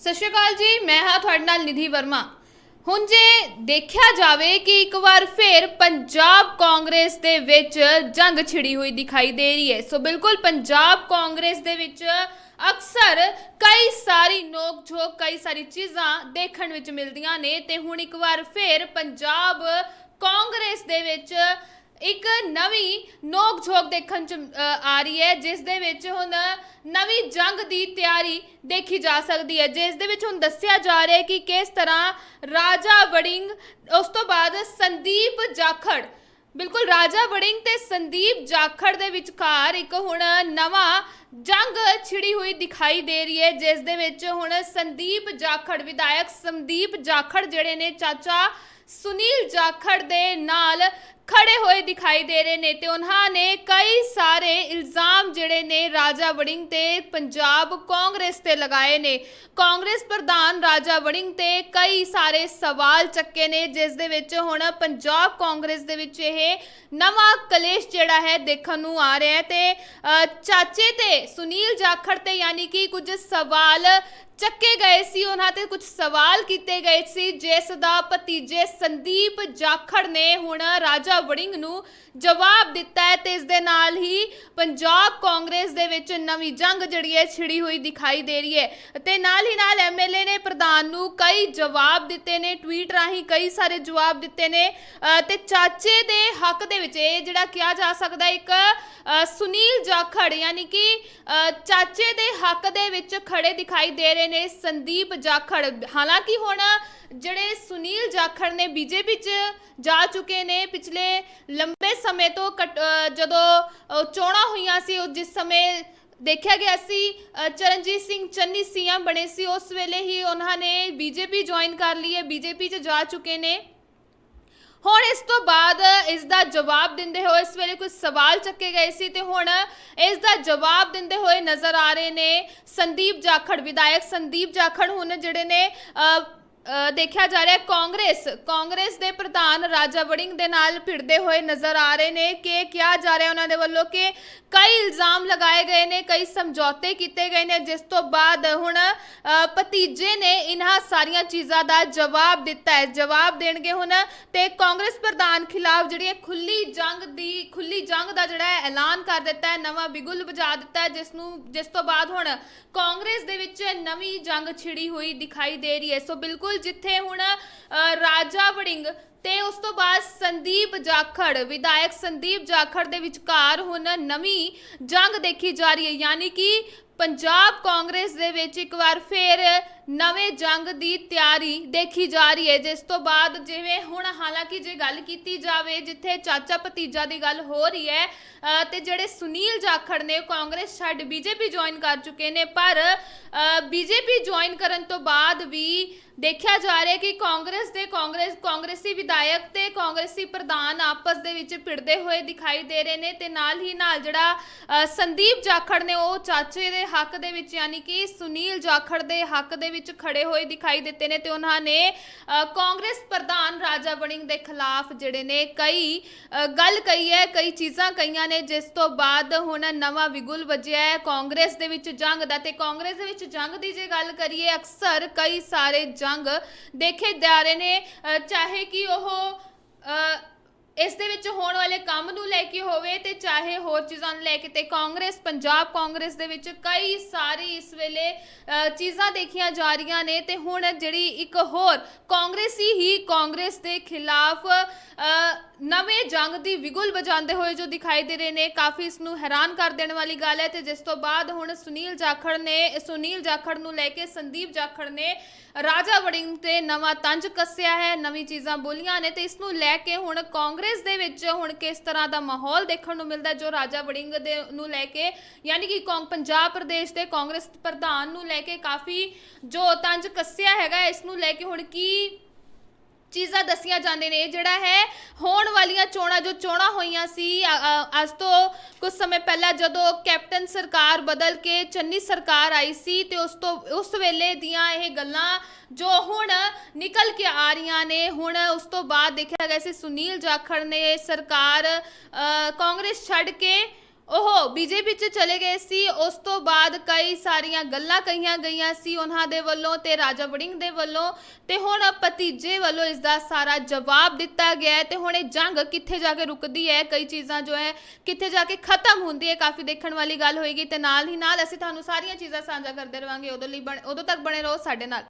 ਸਤਿ ਸ਼੍ਰੀ ਅਕਾਲ ਜੀ, ਮੈਂ ਹਾਂ ਤੁਹਾਡੇ ਨਾਲ ਨਿਧੀ ਵਰਮਾ। ਹੁਣ ਜੇ ਦੇਖਿਆ ਜਾਵੇ ਕਿ ਇੱਕ ਵਾਰ ਫੇਰ ਪੰਜਾਬ ਕਾਂਗਰਸ ਦੇ ਵਿੱਚ ਜੰਗ ਛਿੜੀ ਹੋਈ ਦਿਖਾਈ ਦੇ ਰਹੀ ਹੈ। ਸੋ ਬਿਲਕੁਲ ਪੰਜਾਬ ਕਾਂਗਰਸ ਦੇ ਵਿੱਚ ਅਕਸਰ ਕਈ ਸਾਰੀ ਨੋਕ ਝੋਕ ਕਈ ਸਾਰੀ ਚੀਜ਼ਾਂ ਦੇਖਣ ਵਿੱਚ ਮਿਲਦੀਆਂ ਨੇ ਤੇ ਹੁਣ ਇੱਕ ਵਾਰ ਫੇਰ ਪੰਜਾਬ ਕਾਂਗਰਸ ਦੇ ਵਿੱਚ ਇੱਕ ਨਵੀਂ ਨੋਕ ਝੋਕ ਦੇਖਣ ਚ ਆ ਰਹੀ ਹੈ, ਜਿਸ ਦੇ ਵਿੱਚ ਹੁਣ ਨਵੀਂ ਜੰਗ ਦੀ ਤਿਆਰੀ ਦੇਖੀ ਜਾ ਸਕਦੀ ਹੈ, ਜਿਸ ਦੇ ਵਿੱਚ ਹੁਣ ਦੱਸਿਆ ਜਾ ਰਿਹਾ ਹੈ ਕਿ ਕਿਸ ਤਰ੍ਹਾਂ ਰਾਜਾ ਵੜਿੰਗ, ਉਸ ਤੋਂ ਬਾਅਦ ਸੰਦੀਪ ਜਾਖੜ, ਬਿਲਕੁਲ ਰਾਜਾ ਵੜਿੰਗ ਤੇ ਸੰਦੀਪ ਜਾਖੜ ਦੇ ਵਿਚਕਾਰ ਇੱਕ ਹੁਣ ਨਵਾਂ ਜੰਗ ਛਿੜੀ ਹੋਈ ਦਿਖਾਈ ਦੇ ਰਹੀ ਹੈ, ਜਿਸ ਦੇ ਵਿੱਚ ਹੁਣ ਸੰਦੀਪ ਜਾਖੜ, ਵਿਧਾਇਕ ਸੰਦੀਪ ਜਾਖੜ ਜਿਹੜੇ ਨੇ ਚਾਚਾ ਸੁਨੀਲ ਜਾਖੜ ਦੇ ਨਾਲ ਖੜੇ ਹੋਏ ਦਿਖਾਈ ਦੇ ਰਹੇ ਨੇ ਤੇ ਉਹਨਾਂ ਨੇ ਕਈ ਸਾਰੇ ਇਲਜ਼ਾਮ ਜਿਹੜੇ ਨੇ ਰਾਜਾ ਵੜਿੰਗ ਤੇ ਪੰਜਾਬ ਕਾਂਗਰਸ ਤੇ ਲਗਾਏ ਨੇ। ਕਾਂਗਰਸ ਪ੍ਰਧਾਨ ਰਾਜਾ ਵੜਿੰਗ ਤੇ ਕਈ ਸਾਰੇ ਸਵਾਲ ਚੱਕੇ ਨੇ ਜਿਸ ਦੇ ਵਿੱਚ ਹੁਣ ਪੰਜਾਬ ਕਾਂਗਰਸ ਦੇ ਵਿੱਚ ਇਹ ਨਵਾਂ ਕਲੇਸ਼ ਜਿਹੜਾ ਹੈ ਦੇਖਣ ਨੂੰ ਆ ਰਿਹਾ ਹੈ ਤੇ ਅ, ਚਾਚੇ ਤੇ ਸੁਨੀਲ ਜਾਖੜ ਤੇ ਯਾਨੀ ਕਿ ਕੁਝ ਸਵਾਲ ਚੱਕੇ ਗਏ ਸੀ, ਉਹਨਾਂ ਤੇ ਕੁਝ ਸਵਾਲ ਕੀਤੇ ਗਏ ਸੀ, ਜਿਸ ਦਾ ਭਤੀਜੇ ਸੰਦੀਪ ਜਾਖੜ ਨੇ ਹੁਣ ਰਾਜਾ ਵੜਿੰਗ ਨੂੰ ਜਵਾਬ ਦਿੱਤਾ ਹੈ ਤੇ ਇਸ ਦੇ ਨਾਲ ਹੀ ਪੰਜਾਬ ਕਾਂਗਰਸ ਦੇ ਵਿੱਚ ਨਵੀਂ ਜੰਗ ਜਿਹੜੀ ਹੈ ਛਿੜੀ ਹੋਈ ਦਿਖਾਈ ਦੇ ਰਹੀ ਹੈ ਤੇ ਨਾਲ ਹੀ ਨਾਲ ਐਮਐਲਏ ਨੇ ਪ੍ਰਧਾਨ ਨੂੰ ਕਈ ਜਵਾਬ ਦਿੱਤੇ ਨੇ, ਟਵੀਟ ਰਾਹੀਂ ਕਈ ਸਾਰੇ ਜਵਾਬ ਦਿੱਤੇ ਨੇ ਤੇ ਚਾਚੇ ਦੇ ਹੱਕ ਦੇ ਵਿੱਚ ਇਹ ਜਿਹੜਾ ਕਿਹਾ ਜਾ ਸਕਦਾ ਇੱਕ ਸੁਨੀਲ ਜਾਖੜ, ਯਾਨੀ ਕਿ ਚਾਚੇ ਦੇ ਹੱਕ ਦੇ ਵਿੱਚ ਖੜੇ ਦਿਖਾਈ ਦੇ ਰਹੇ ਨੇ ਸੰਦੀਪ ਜਾਖੜ। ਹਾਲਾਂਕਿ ਹੁਣ ਜਿਹੜੇ ਸੁਨੀਲ ਜਾਖੜ ਨੇ ਬੀਜੇਪੀ 'ਚ ਜਾ ਚੁੱਕੇ ਨੇ, ਪਿਛਲੇ ਲੰਬੇ ਸਮੇਂ ਤੋਂ ਜਦੋਂ ਚੋਣਾਂ ਹੋਈਆਂ ਸੀ ਜਿਸ ਸਮੇਂ ਦੇਖਿਆ ਗਿਆ ਸੀ ਚਰਨਜੀਤ ਸਿੰਘ ਚੰਨੀ ਸੀਐਮ ਬਣੇ ਸੀ, ਉਸ ਵੇਲੇ ਹੀ ਉਹਨਾਂ ਨੇ ਬੀਜੇਪੀ ਜੁਆਇਨ ਕਰ ਲਈ ਹੈ, ਬੀਜੇਪੀ 'ਚ ਜਾ ਚੁੱਕੇ ਨੇ। ਹੁਣ ਇਸ ਤੋਂ ਬਾਅਦ ਇਸ ਦਾ ਜਵਾਬ ਦਿੰਦੇ ਹੋਏ ਇਸ ਵੇਲੇ ਕੁਝ ਸਵਾਲ ਚੱਕੇ ਗਏ ਸੀ ਤੇ ਹੁਣ ਇਸ ਦਾ ਜਵਾਬ ਦਿੰਦੇ ਹੋਏ ਨਜ਼ਰ ਆ ਰਹੇ ਨੇ ਸੰਦੀਪ ਜਾਖੜ ਵਿਧਾਇਕ ਸੰਦੀਪ ਜਾਖੜ ਹੁਣ ਜਿਹੜੇ ਨੇ ਅ, ਦੇਖਿਆ ਜਾ ਰਿਹਾ ਕਾਂਗਰਸ ਕਾਂਗਰਸ ਦੇ ਪ੍ਰਧਾਨ ਰਾਜਾ ਵੜਿੰਗ ਦੇ ਨਾਲ ਭਿੜਦੇ ਹੋਏ ਨਜ਼ਰ ਆ ਰਹੇ ਨੇ ਕਿ ਕਿਹਾ ਜਾ ਰਿਹਾ ਉਹਨਾਂ ਦੇ ਵੱਲੋਂ ਕਿ ਕਈ ਇਲਜ਼ਾਮ ਲਗਾਏ ਗਏ ਨੇ, ਕਈ ਸਮਝੌਤੇ ਕੀਤੇ ਗਏ ਨੇ, ਜਿਸ ਤੋਂ ਬਾਅਦ ਹੁਣ ਭਤੀਜੇ ਨੇ ਇਹਨਾਂ ਸਾਰੀਆਂ ਚੀਜ਼ਾਂ ਦਾ ਜਵਾਬ ਦਿੱਤਾ ਹੈ, ਜਵਾਬ ਦੇਣਗੇ ਹੁਣ ਤੇ ਕਾਂਗਰਸ ਪ੍ਰਧਾਨ ਖਿਲਾਫ ਜਿਹੜੀ ਖੁੱਲੀ ਜੰਗ ਦੀ ਖੁੱਲੀ ਜੰਗ ਦਾ ਜਿਹੜਾ ਐਲਾਨ ਕਰ ਦਿੱਤਾ ਹੈ, ਨਵਾਂ ਬਿਗੁਲ ਵਜਾ ਦਿੱਤਾ ਹੈ, ਜਿਸ ਨੂੰ, ਜਿਸ ਤੋਂ ਬਾਅਦ ਹੁਣ ਕਾਂਗਰਸ ਦੇ ਵਿੱਚ ਨਵੀਂ ਜੰਗ ਛਿੜੀ ਹੋਈ ਦਿਖਾਈ ਦੇ ਰਹੀ ਹੈ। ਸੋ ਬਿਲਕੁਲ ਜਿੱਥੇ ਹੁਣ ਅ, ਰਾਜਾ ਵੜਿੰਗ ਤੇ ਉਸ ਤੋਂ ਬਾਅਦ ਸੰਦੀਪ ਜਾਖੜ ਵਿਧਾਇਕ ਸੰਦੀਪ ਜਾਖੜ ਦੇ ਵਿਚਕਾਰ ਹੁਣ ਨਵੀਂ ਜੰਗ ਦੇਖੀ ਜਾ ਰਹੀ ਹੈ। ਯਾਨੀ ਕਿ ਪੰਜਾਬ ਕਾਂਗਰਸ ਦੇ ਵਿੱਚ ਇੱਕ ਵਾਰ ਫੇਰ ਨਵੇਂ ਜੰਗ ਦੀ ਤਿਆਰੀ ਦੇਖੀ ਜਾ ਰਹੀ ਹੈ ਜਿਸ ਤੋਂ ਬਾਅਦ ਜਿਵੇਂ ਹੁਣ ਹਾਲਾਂਕਿ ਜੇ ਗੱਲ ਕੀਤੀ ਜਾਵੇ ਜਿੱਥੇ ਚਾਚਾ ਭਤੀਜਾ ਦੀ ਗੱਲ ਹੋ ਰਹੀ ਹੈ ਅ, ਤੇ ਜਿਹੜੇ ਸੁਨੀਲ ਜਾਖੜ ਨੇ ਉਹ ਕਾਂਗਰਸ ਛੱਡ ਬੀਜੇਪੀ ਜੁਆਇਨ ਕਰ ਚੁੱਕੇ ਨੇ ਪਰ ਬੀਜੇਪੀ ਜੁਆਇਨ ਕਰਨ ਤੋਂ ਬਾਅਦ ਵੀ ਦੇਖਿਆ ਜਾ ਰਿਹਾ ਕਿ ਕਾਂਗਰਸ ਦੇ ਕਾਂਗਰਸ ਕਾਂਗਰਸੀ ਵਿਧਾਇਕ ਤੇ ਕਾਂਗਰਸੀ ਪ੍ਰਧਾਨ ਆਪਸ ਦੇ ਵਿੱਚ ਭਿੜਦੇ ਹੋਏ ਦਿਖਾਈ ਦੇ ਰਹੇ ਨੇ ਤੇ ਨਾਲ ਹੀ ਨਾਲ ਜਿਹੜਾ ਸੰਦੀਪ ਜਾਖੜ ਨੇ ਉਹ ਚਾਚੇ ਦੇ ਹੱਕ ਦੇ ਵਿੱਚ ਯਾਨੀ ਕਿ ਸੁਨੀਲ ਜਾਖੜ ਦੇ ਹੱਕ ਦੇ ਵਿੱਚ ਖੜੇ ਹੋਏ ਦਿਖਾਈ ਦਿੱਤੇ ਨੇ ਤੇ ਉਹਨਾਂ ਨੇ ਕਾਂਗਰਸ ਪ੍ਰਧਾਨ ਰਾਜਾ ਵੜਿੰਗ ਦੇ ਖਿਲਾਫ ਜਿਹੜੇ ਨੇ ਕਈ ਗੱਲ ਕਹੀ ਹੈ ਕਈ ਚੀਜ਼ਾਂ ਕਹੀਆਂ ਨੇ ਜਿਸ ਤੋਂ ਬਾਅਦ ਹੁਣ ਨਵਾਂ ਵਿਗੁਲ ਵੱਜਿਆ ਹੈ ਕਾਂਗਰਸ ਦੇ ਵਿੱਚ ਜੰਗ ਦਾ। ਤੇ ਕਾਂਗਰਸ ਦੇ ਵਿੱਚ ਜੰਗ ਦੀ ਜੇ ਗੱਲ ਕਰੀਏ ਅਕਸਰ ਕਈ ਸਾਰੇ ਜੰਗ ਦੇਖੇ ਜਾ ਰਹੇ ਨੇ ਚਾਹੇ ਕਿ ਉਹ ਅ, ਇਸ ਦੇ ਵਿੱਚ ਹੋਣ ਵਾਲੇ ਕੰਮ ਨੂੰ ਲੈ ਕੇ ਹੋਵੇ ਤੇ ਚਾਹੇ ਹੋਰ ਚੀਜ਼ਾਂ ਨੂੰ ਲੈ ਕੇ ਤੇ ਕਾਂਗਰਸ, ਪੰਜਾਬ ਕਾਂਗਰਸ ਦੇ ਵਿੱਚ ਕਈ ਸਾਰੀ ਇਸ ਵੇਲੇ ਚੀਜ਼ਾਂ ਦੇਖੀਆਂ ਜਾ ਰਹੀਆਂ ਨੇ ਤੇ ਹੁਣ ਜਿਹੜੀ ਇੱਕ ਹੋਰ ਕਾਂਗਰਸੀ ਹੀ ਕਾਂਗਰਸ ਦੇ ਖਿਲਾਫ ਨਵੇਂ ਜੰਗ ਦੀ ਵਿਗੁਲ ਵਜਾਉਂਦੇ ਹੋਏ ਜੋ ਦਿਖਾਈ ਦੇ ਰਹੇ ਨੇ, ਕਾਫੀ ਇਸ ਨੂੰ ਹੈਰਾਨ ਕਰ ਦੇਣ ਵਾਲੀ ਗੱਲ ਹੈ ਤੇ ਜਿਸ ਤੋਂ ਬਾਅਦ ਹੁਣ ਸੁਨੀਲ ਜਾਖੜ ਨੇ, ਸੁਨੀਲ ਜਾਖੜ ਨੂੰ ਲੈ ਕੇ ਸੰਦੀਪ ਜਾਖੜ ਨੇ ਰਾਜਾ ਵੜਿੰਗ ਤੇ ਨਵਾਂ ਤੰਜ ਕੱਸਿਆ ਹੈ, ਨਵੀਂ ਚੀਜ਼ਾਂ ਬੋਲੀਆਂ ਨੇ ਤੇ ਇਸ ਨੂੰ ਲੈ ਕੇ ਹੁਣ ਕਾਂਗਰਸ ਦੇ ਵਿੱਚ ਹੁਣ ਕਿਸ ਤਰ੍ਹਾਂ ਦਾ ਮਾਹੌਲ ਦੇਖਣ ਨੂੰ ਮਿਲਦਾ ਜੋ ਰਾਜਾ ਵੜਿੰਗ ਦੇ ਨੂੰ ਲੈ ਕੇ, ਯਾਨੀ ਕਿ ਕੌਂ- ਪੰਜਾਬ ਪ੍ਰਦੇਸ਼ ਦੇ ਕਾਂਗਰਸ ਪ੍ਰਧਾਨ ਨੂੰ ਲੈ ਕੇ ਕਾਫੀ ਜੋ ਤੰਜ ਕੱਸਿਆ ਹੈਗਾ ਇਸ ਨੂੰ ਲੈ ਕੇ ਹੁਣ ਕੀ ਚੀਜ਼ਾਂ ਦੱਸੀਆਂ ਜਾਂਦੇ ਨੇ ਜਿਹੜਾ ਹੈ, ਹੋਣ ਵਾਲੀਆਂ ਚੋਣਾਂ, ਜੋ ਚੋਣਾਂ ਹੋਈਆਂ ਸੀ ਅੱਜ ਤੋਂ ਕੁਝ ਸਮੇਂ ਪਹਿਲਾਂ ਜਦੋਂ ਕੈਪਟਨ ਸਰਕਾਰ ਬਦਲ ਕੇ ਚੰਨੀ ਸਰਕਾਰ ਆਈ ਸੀ ਤੇ ਉਸ ਤੋਂ, ਉਸ ਵੇਲੇ ਦੀਆਂ ਇਹ ਗੱਲਾਂ ਜੋ ਹੁਣ ਨਿਕਲ ਕੇ ਆ ਰਹੀਆਂ ਨੇ, ਹੁਣ ਉਸ ਤੋਂ ਬਾਅਦ ਦੇਖਿਆ ਗਿਆ ਸੀ ਸੁਨੀਲ ਜਾਖੜ ਨੇ ਸਰਕਾਰ ਕਾਂਗਰਸ ਛੱਡ ਕੇ ਉਹ ਬੀਜੇਪੀ ਚ ਚਲੇ ਗਏ ਸੀ, ਉਸ ਤੋਂ ਬਾਅਦ ਕਈ ਸਾਰੀਆਂ ਗੱਲਾਂ ਕਹੀਆਂ ਗਈਆਂ ਸੀ ਉਹਨਾਂ ਦੇ ਵੱਲੋਂ ਤੇ ਰਾਜਾ ਵੜਿੰਗ ਦੇ ਵੱਲੋਂ ਤੇ ਹੁਣ ਭਤੀਜੇ ਵੱਲੋਂ ਇਸ ਦਾ ਸਾਰਾ ਜਵਾਬ ਦਿੱਤਾ ਗਿਆ ਹੈ ਤੇ ਹੁਣ ਇਹ ਜੰਗ ਕਿੱਥੇ ਜਾ ਕੇ ਰੁਕਦੀ ਹੈ? ਕਈ ਚੀਜ਼ਾਂ ਜੋ ਹੈ, ਕਿੱਥੇ ਜਾ ਕੇ ਖਤਮ ਹੁੰਦੀ ਹੈ? ਕਾਫੀ ਦੇਖਣ ਵਾਲੀ ਗੱਲ ਹੋਏਗੀ ਤੇ ਨਾਲ ਹੀ ਨਾਲ ਅਸੀਂ ਤੁਹਾਨੂੰ ਸਾਰੀਆਂ ਚੀਜ਼ਾਂ ਸਾਂਝਾ ਕਰਦੇ ਰਵਾਂਗੇ। ਉਦੋਂ ਲਈ ਬਣ- ਉਦੋਂ ਤੱਕ ਬਣੇ ਰਹੋ ਸਾਡੇ ਨਾਲ।